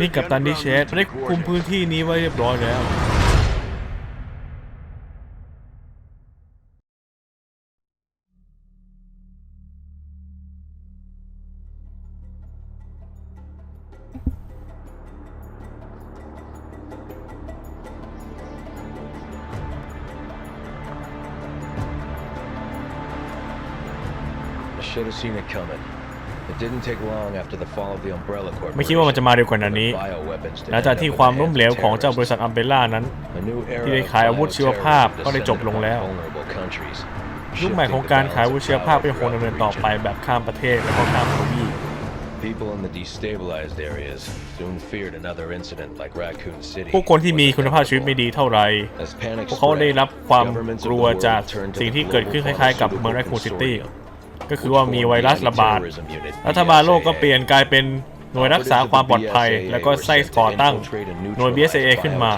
นี่กับตัน the ดิ underground เชส route to ได้ the คุม coordinates. พื้นที่นี้ไว้เรียบร้อยแล้ว I should have seen it coming. It didn't take long after the fall of the Umbrella ไม่คิดว่ามันจะมาเร็วกว่านั้นนี้ Bioweapons หลังจากที่ความล้มเหลวของเจ้าบริษัทอัมเบล่านั้น A new era ที่ได้ขายอาวุธชีวภาพก็ได้จบลงแล้ว Vulnerable countries. ยุคใหม่ของการขายอาวุธชีวภาพก็ยังคงดำเนินต่อไปแบบข้ามประเทศและก็ข้ามทวีป People in the destabilized areas soon feared another incident like Raccoon City. ผู้คนที่มีคุณภาพชีวิตไม่ดีเท่าไหร่ As panic พวกเขาได้รับความ spread, governments ก of ลั the ว world จาก turned to สิ่ง the ที่เกิดขึ้นค global ล้ายๆกับเมือง pharmaceutical แรคคูนซิตี้ consortium. ก็คือว่ามีไวรัสระบาด Terrorism Unit, รัฐบาลโลกก็ BSAA เปลี่ยนกลายเป็นหน่วยรักษาความปลอดภัย และก็ไส้ก่อตั้งหน่วย BSAA ขึ้นมา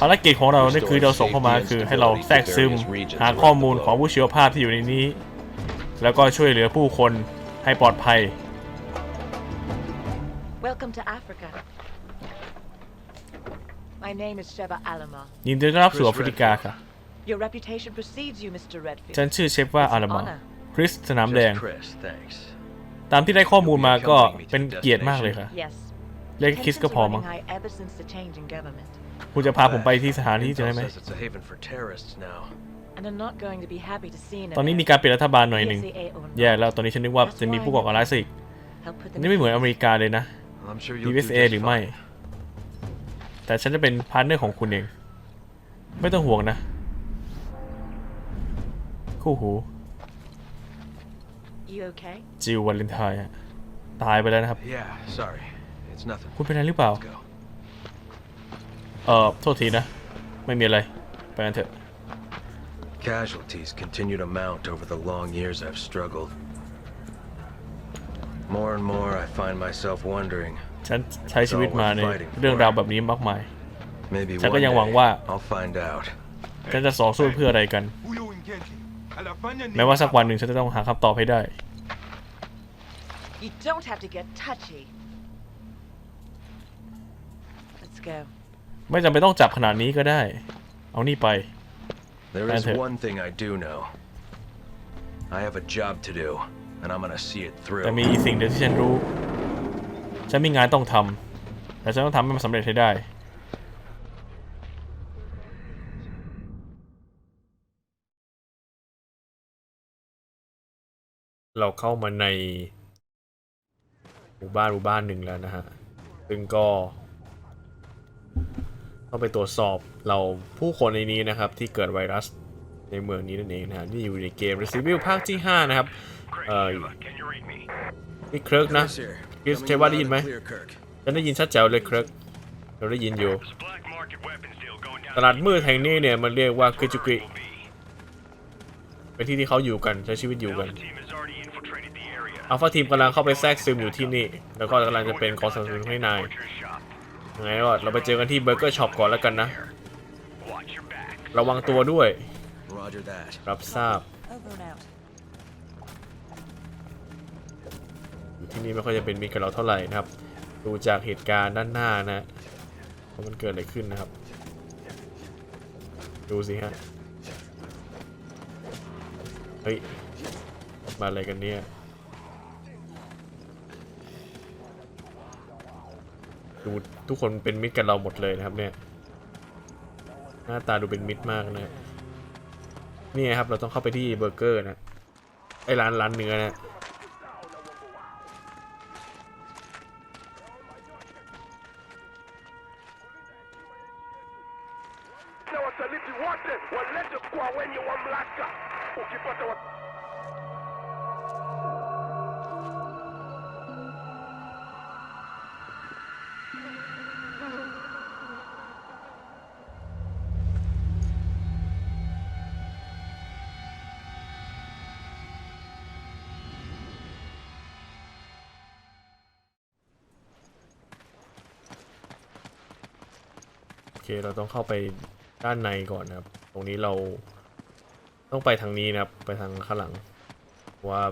ภารกิจของเรานี่คือเราส่งเข้ามาคือให้เราแทรกซึม หาข้อมูลของผู้ชีวภาพที่อยู่ในนี้ แล้วก็ช่วยเหลือผู้คนให้ปลอดภัย Welcome to Africa. My name is Sheba Alama. ยินดีต้อนรับสู่แอฟริกาค่ะ Your reputation precedes you, Mr. Redfield. ฉันชื่อเชฟว่าอารามา คริสสนามแดง Just Chris, thanks. ตามที่ได้ข้อมูลมาก็เป็นเกียรติมากเลยค่ะ Yes. เรียกคริส Tensions ก็ are พอมั้ง running high ever since the change in government, คุณจะพาผมไปที่สถานที่จะได้ไหม Intel says it's a haven for terrorists now. and I'm not going to be happy to see an ตอนนี้มี American การเปลี่ยนรัฐบาลหน่อยหนึ่ง BSAA or not แย่แล้วตอนนี้ฉันนึกว่าจะมีผู้ก่อการร้ายสิ help put อั them นนี่ไม่เหมือนอเมริกาเลยนะ Well, I'm sure you'll do USA just หรือไม่ fine. แต่ฉันจะเป็นพาร์ทเนอร์ของคุณเอง ไม่ต้องห่วงนะ คู่หู You okay? จิววาเลนไทน์อะตายไปแล้วนะครับ Yeah, sorry. It's nothing. คุณเป็นอะไรหรือเปล่า Let's go. เออโทษทีนะ ไม่มีอะไร ไปกันเถอะ Casualties continue to mount over the long years I've struggled. More and more, I find myself wondering. ฉันใช้ชีวิตมาในเรื่องราวแบบนี้มากมาย Maybe ฉัน one ก็ day ยังหวังว่า I'll find out. ฉันจะต่อสู้เพื่ออะไรกัน แม้ว่าสักวันหนึ่งฉันจะต้องหาคำตอบให้ได้ You don't have to get touchy. Let's go. ไม่จำเป็นต้องจับขนาดนี้ก็ได้ เอานี่ไป There is Enter. one thing I do know. I have a job to do, and I'm gonna see it through. แต่มีสิ่งเดียวที่ฉันรู้ ฉันมีงานต้องทำแต่ฉันต้องทำให้มันสำเร็จให้ได้ เราเข้ามาใน หมู่บ้านหมู่บ้านหนึ่งแล้วนะฮะ ซึ่งก็ต้องไปตรวจสอบเราผู้คนในนี้นะครับ ที่เกิดไวรัสในเมืองนี้นั่นเองนะฮะที่อยู่ในเกม Resident Evil ภาคที่ 5 นะครับ เอ่อนี่เคิร์กนะคริสเทว่าได้ยินไหมฉันได้ยินชัดแจ๋วเลยเคิร์กเราได้ยินอยู่ ตลาดมืดแห่งนี้เนี่ยมันเรียกว่าคิจุกิเป็นที่ที่เขาอยู่กันใช้ชีวิตอยู่กัน อัลฟาทีมกำลังเข้าไปแทรกซึมอยู่ที่นี่ แล้วก็กำลังจะเป็นกองสนับสนุนให้นายยังไงก็เราไปเจอกันที่เบอร์เกอร์ช็อปก่อนแล้วกันนะ ระวังตัวด้วย รับทราบอยู่ที่นี่ไม่ค่อยจะเป็นมิตรกับเราเท่าไหร่นะครับ ดูจากเหตุการณ์ด้านหน้านะว่ามันเกิดอะไรขึ้นนะครับ ดูสิฮะ เฮ้ย มาอะไรกันเนี่ย ดูทุกคนเป็นมิตรกับเราหมดเลยนะครับ เนี่ย หน้าตาดูเป็นมิตรมากนะนี่ครับ เราต้องเข้าไปที่เบอร์เกอร์นะไอร้านร้านเนื้อนะ เคเราต้องเข้าไปด้านในก่อนนะครับ ตรงนี้เราต้องไปทางนี้นะครับ ไปทางข้างหลังเพราะว่า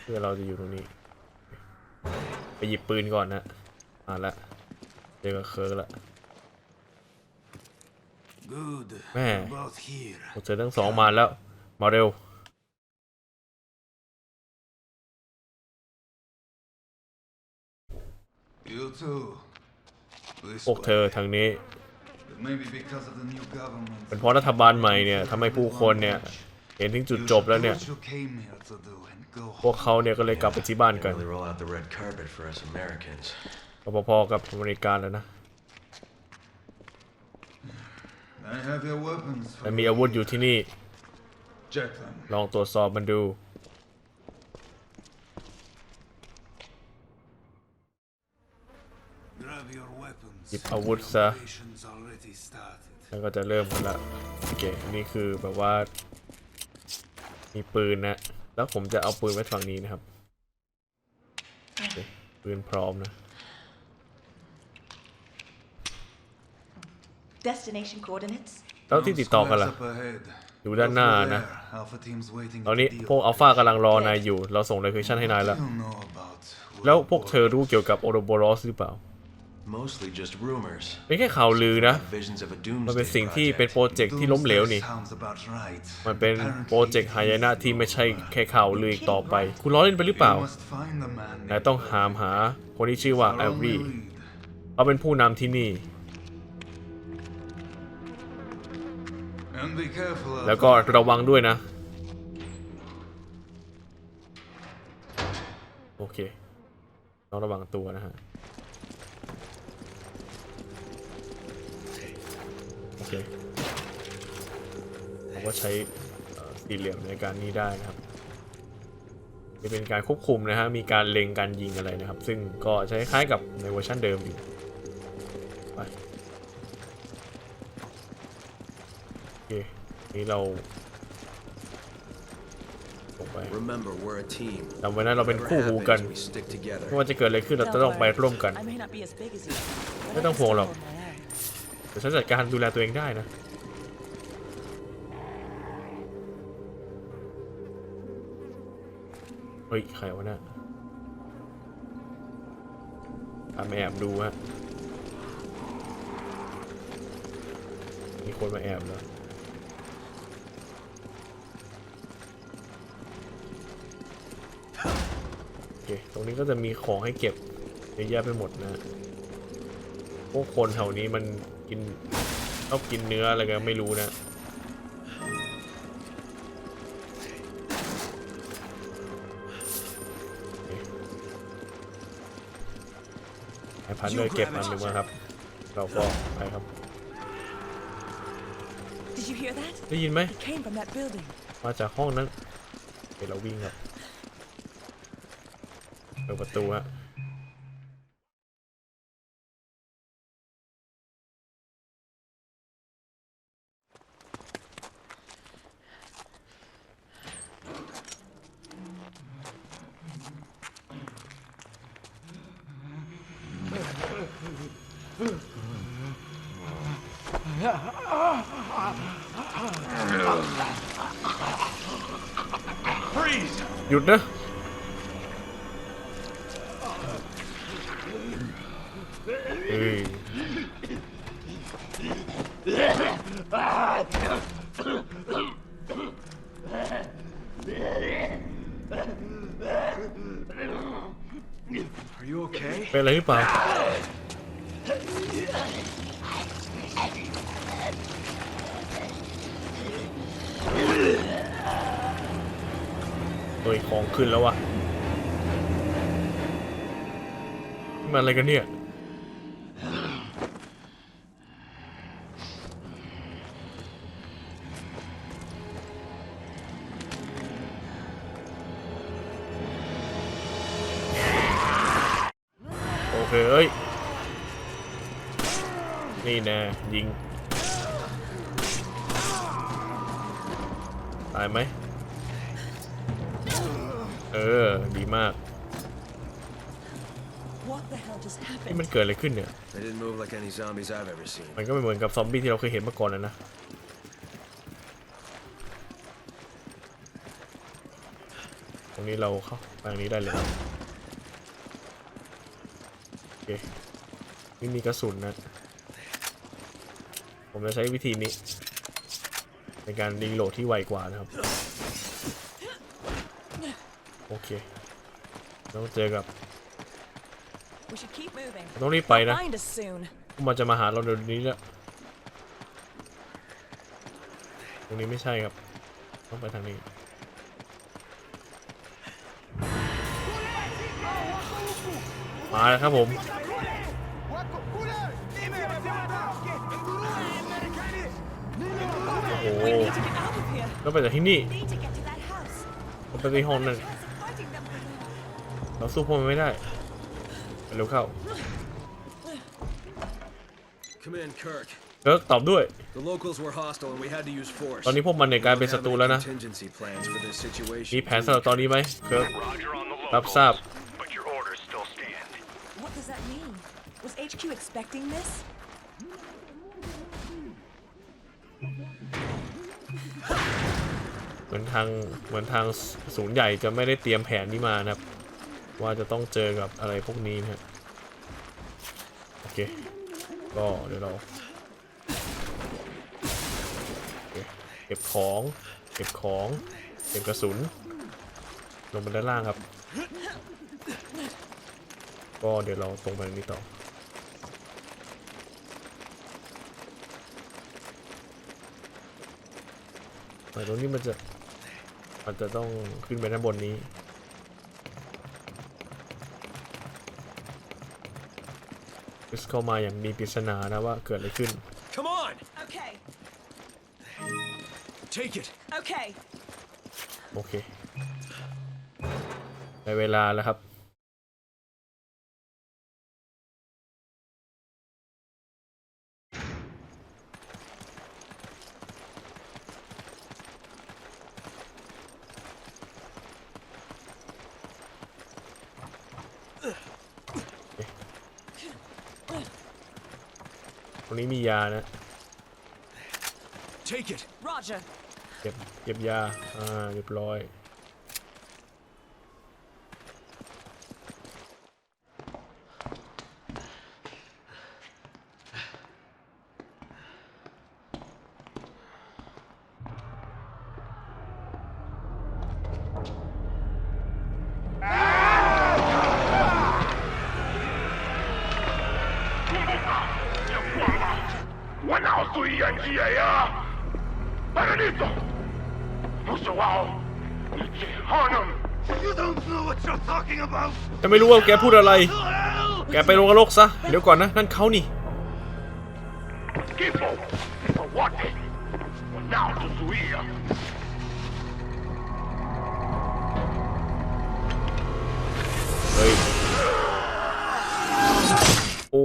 เพื่อนเราจะอยู่ตรงนี้ ไปหยิบปืนก่อนนะมาละเจอกับเคิร์กละ Good. Man. About here. ผมเจอทั้งสองมาแล้ว มาเร็ว You too. This พวกเธอ way. ทางนี้ It may be because of the new government. เป็นเพราะรัฐบาลใหม่เนี่ยทำให้ผู้คนเนี่ยเห็นถึงจุด You จบแล้วเนี่ย do what you came here to do and go พวกเขาเนี่ยก็เลยกลับไปที่บ้านกัน Really roll out the red carpet for us Americans. ก็พอๆกับอเมริกาแล้วนะ I have your weapons. for แต่มี you. อาวุธอยู่ที่นี่ Check them. ลองตรวจสอบมันดู หยิบอาวุธซะ Operation's already started. แล้วก็จะเริ่มกันละโอเคนี่คือแบบว่า มีปืนนะ แล้วผมจะเอาปืนไว้ฝั่งนี้นะครับโอเคปืนพร้อมนะ Destination coordinates? แล้วที่ติดต่อกันล่ะ Squares up ahead. อยู่ด้านหน้า Go through นะ there. Alpha team's waiting ตอนนี้ to deal พวก with อัลฟา it. กำลังรอนายอยู่ เราส่งโลเคชั่นให้นายแล้ว You know about แล้วพวก Ouroboros. เธอรู้เกี่ยวกับโอโรโบรอสหรือเปล่า Mostly just rumors. เป็นแค่ข่าวลือนะ Visions of a มันเป็น doomsday สิ่งที่เป็น project. โปรเจกต์ที่ล้มเหลวนี่ Doomsday sounds about right. มันเป็น Apparently, โปรเจกต์หายนะที่ไม่ใช่แค่ข่าวลืออีกต่อไป คุณล้อเล่นไปหรือเปล่า You must find the man นายต้องหามหาคนที่ชื่อว่า Our แอล only ลี่ lead. เขาเป็นผู้นำที่นี่ And be careful out แล้วก็ there. ระวังด้วยนะ โอเค ต้องระวังตัวนะฮะ เคเราก็ใช้เอ่อสี่เหลี่ยมในการนี้ได้นะครับ จะเป็นการควบคุมนะฮะ มีการเล็งการยิงอะไรนะครับ ซึ่งก็จะคล้ายๆกับในเวอร์ชันเดิมอยู่ไปโอเคนี่เราลงไป Remember, we're a team. จำไว้นะเราเป็น Whatever คู่หูกัน happens, we stick together. ไม่ว่าจะเกิดอะไรขึ้นเราจะต้องไปร่วมกัน I may not be as big as you, but ไม่ I ต้อง can ห่วง still หรอก hold my own. แต่ฉันจัดการดูแลตัวเองได้นะ เฮ้ย ใครวะเนะี่ยตามแอบดูฮะ มีคนมาแอบแล้วโอเค ตรงนี้ก็จะมีของให้เก็บเยอะแยะไปหมดนะ พวกคนแถวนี้มัน กินชอบกินเนื้ออะไรกันไม่รู้นะไอพันเลยเก็บอันหนึ่งมาครับ เราก็ไปครับ Did you hear that? ได้ยินไหม It came from that building. มาจากห้องนั้นเดี๋ยวเราวิ่งครับเปิดประตูฮะ เฮ้ย Are you okay? เป็นอะไรหรือเปล่าเฮ้ยของขึ้นแล้ววะ มันอะไรกันเนี่ย โอเคเอ้ย นี่แน่ยิง ตายไหม เออ ดีมาก นี่ happened? มันเกิดอะไรขึ้นเนี่ย They didn't move like any zombies I've ever seen. มันก็ไม่เหมือนกับซอมบี้ที่เราเคยเห็นมาก่อนนะนะ ตรงนี้เราเข้าไปทางนี้ได้เลยโอเคนี่มีกระสุนนะ ผมจะใช้วิธีนี้ ในการรีโหลดที่ไวกว่านะครับ โอเคต้องเจอกับ We should keep moving. ต้องรีบไปนะ Find us soon. พวกมันจะมาหาเราเดี๋ยวนี้แล้วตรงนี้ไม่ใช่ครับ ต้องไปทางนี้ มาแล้วครับผม โอ้โห We need to get out of here. แล้วไปจากที่นี่ We need to get to that house. เราไปที่ห้องนั่น Fighting them. เราสู้พวกมันไม่ได้ไปเร็วเข้า Come in, Kirk. เกิร์กตอบด้วย The locals were hostile and we had to use force. ตอนนี้พวกมันเนี่ยกลายเป็นศัตรูแล้วนะ Contingency plans for this situation. มีแผนสำหรับตอนนี้ไหมเกิร์ก Roger on the รับทราบ but your orders still stand. What does that mean? Was HQ expecting this? เหมือนทางเหมือนทางศูนย์ใหญ่จะไม่ได้เตรียมแผนนี้มานะครับ ว่าจะต้องเจอกับอะไรพวกนี้นะครับโอเค ก็เดี๋ยวเราเคเก็บของเก็บของเก็บกระสุน ลงมาด้านล่างครับ ก็เดี๋ยวเราตรงไปนี้ต่อแต่ตรงนี้มันจะอาจจะต้องขึ้นไปด้านบนนี้ คริสเข้ามาอย่างมีปริศนานะว่าเกิดอะไรขึ้น Come on! Okay. Take it! Okay. โอเคได้เวลาแล้วครับ รงนี้มียานะ Take it! Roger. เก็บเก็บยา อ่าเรียบร้อย Para dito! Musawaw! Harnum! You don't know what you're talking about! จะไม่รู้ว่าแกพูดอะไร แกไปลงนรกซะ เดี๋ยวก่อนนะ นั่นเขานี่ People are watching. Now to Zuia. เฮ้ย โอ้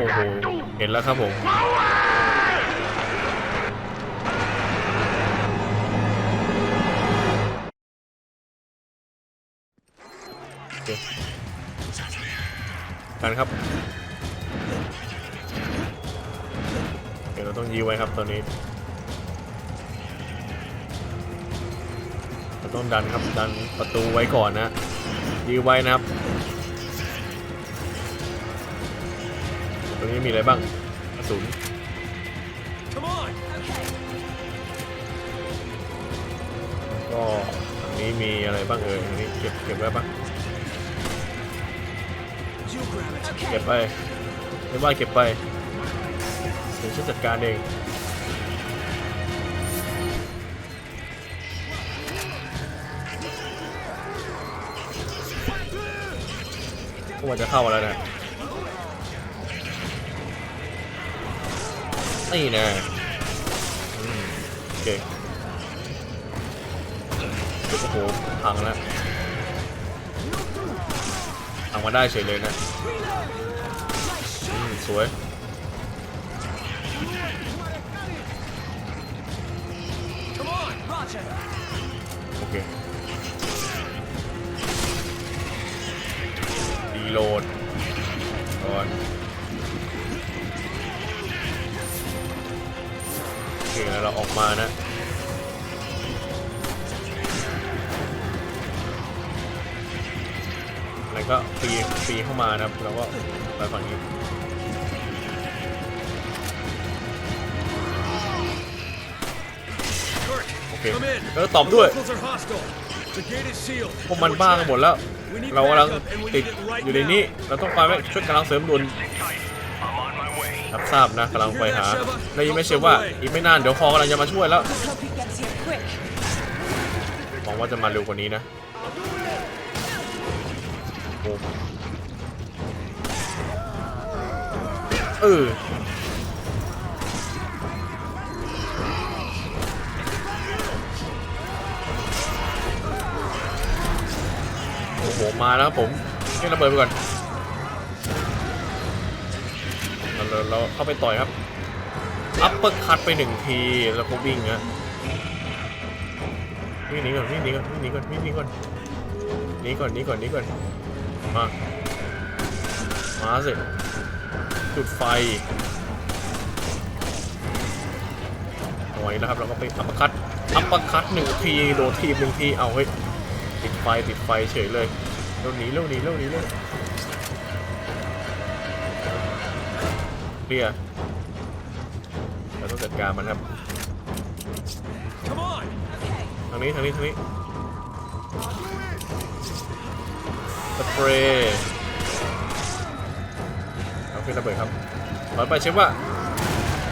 โอ้โหเห็นแล้วครับผมกันครับเดี๋ยวเราต้องยื้อไว้ครับตอนนี้เราต้องดันครับดันประตูไว้ก่อนนะยื้อไว้นะครับ รงนี้มีอะไรบ้างกระสุนก็อันนี้มีอะไรบ้างเอ่ยอันนี้เก็บเก็บไว้ปะเก็บไปไม่ว่าเก็บไปเดี๋ยวฉันจัดการเองก็ว่าจะเข้าอะไรเนี่ย นี่นะโอเคโอ้โหพังแล้วพังมาได้เฉยเลยนะสวยโอเครีโหลด ออกมานะแล้วก็ปีปีเข้ามานะครับ แล้วก็ไปฝั่งนี้โอเคแล้วตอบด้วยพวกมันบ้ากันหมดแล้ว เรากำลังติดอยู่ในนี้ เราต้องการให้ช่วยกำลังเสริมด่ว รับทราบนะกำลังไปหาได้ยินไหม่เชื่อว่าอีกไม่นานเดี๋ยวคอกำลังจะมาช่วยแล้ว Let's hope he gets here quick. หวังว่าจะมาเร็วกว่านี้นะโอ้เออโอ้โหมาแล้วผมนี่ระเบิดไปก่อน เราเราเข้าไปต่อยครับ อัปเปอร์คัตไปหนึ่งทีแล้วก็วิ่งนะวิ่งหนีก่อนวิ่งหนีก่อนวิ่งหนีก่อนวิ่งหนีก่อนหนีก่อนหนีก่อนหนีก่อนมา มาสิจุดไฟหน่อยแล้วครับเราก็ไปอัปเปอร์คัตอัปเปอร์คัตหนึ่งทีโดนทีมหนึ่งทีเอาเฮ้ยติดไฟติดไฟเฉยเลยเร็วหนีเร็วหนีเร็วหนีเร็ว เคลียร์เราต้องจัดการมันครับ Come on! ทางนี้ทางนี้ทางนี้สเปรย์เอาขึ้นระเบิดครับต่อไปเช็คว่า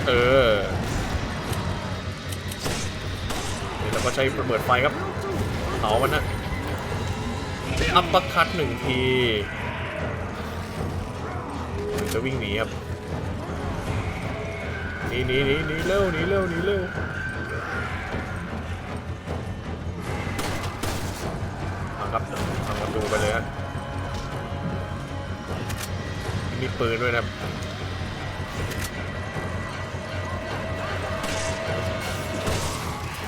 เออนี่เราก็ใช้ระเบิดไฟครับเผามันนะอัปเปอร์คัตหนึ่งทีถึงจะวิ่งหนีครับ หนีหนีหนีหนีเร็วหนีเร็วหนีเร็วพังครับพังประตูไปเลยฮะมีปืนด้วยนะ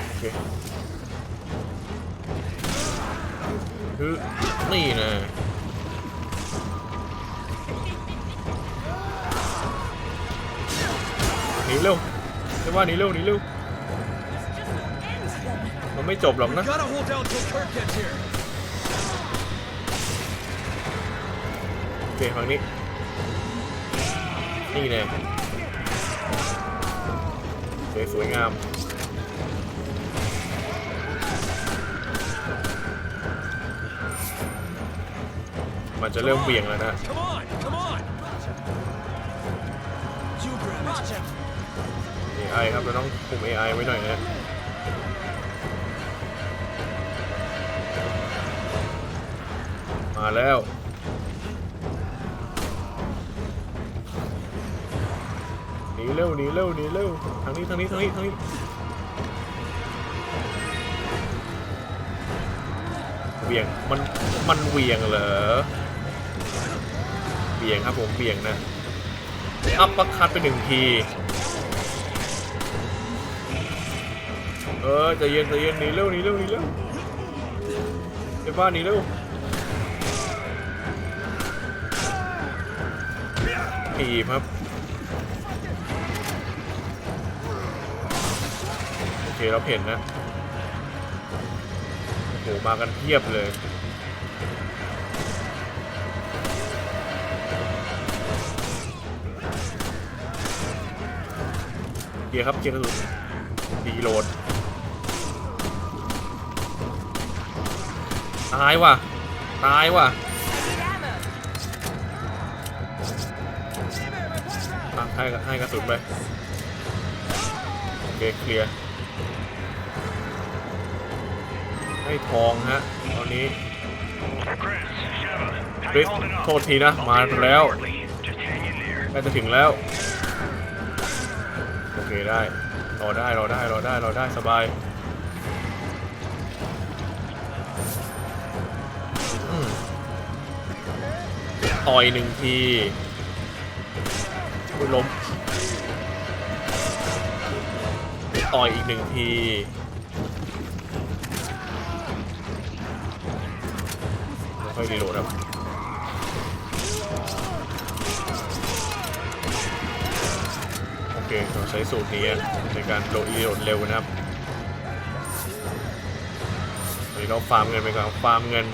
โอเคคือนี่นะ นีเร็วเรียกว่าหนีเร็วหนีเร็วมันไม่จบหรอก We นะ gotta hold down till Kirk gets here. โอเคฝั่งนี้นี่แน่สวยสวยงามมันจะเริ่มเบี่ยงแล้วนะ AI ครับ เราต้องคุม AI ไว้หน่อยนะมาแล้วหนีเร็วหนีเร็วหนีเร็วทางนี้ทางนี้ทางนี้ทางนี้เบี่ยงมันมันเหวี่ยงเหรอเบี่ยงครับผมเบี่ยงนะอัปปอร์คัตไปหนึ่งที เออใจเย็นใจเย็นหนีเร็วหนีเร็วหนีเร็วเดี๋ยวบ้านหนีเร็วถีบครับโอเคเราเห็นนะโอ้โหมากันเพียบเลยเกียร์ครับเกียร์กระสุนดีโหลด ตายว่ะ ตายว่ะ ให้ให้กระสุนไป โอเคเคลียร์ ให้ทองฮะตอนนี้คริสโทษทีนะ มาแล้วใกล้จะถึงแล้ว โอเคได้ รอได้ รอได้ รอได้ รอได้ สบาย ต่อยหนึ่งทีล้มต่อยอีกหนึ่งทีค่อยรีโหลดครับโอเคเราใช้สูตรนี้ในการโหลดรีโหลดเร็วนะครับวันนี้เราฟาร์มเงินไปก่อนฟาร์มเงิน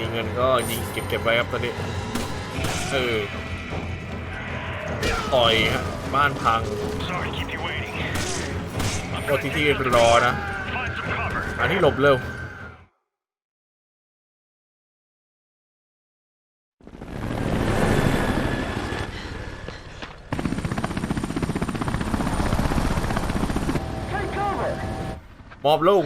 มีเงินก็ยิงเก็บเก็บไว้ครับตอนนี้ เออต่อยฮะบ้านพัง Sorry to keep you waiting. ก็ที่ที่รอนะ Find some cover. หาที่หลบเร็วมอบลูก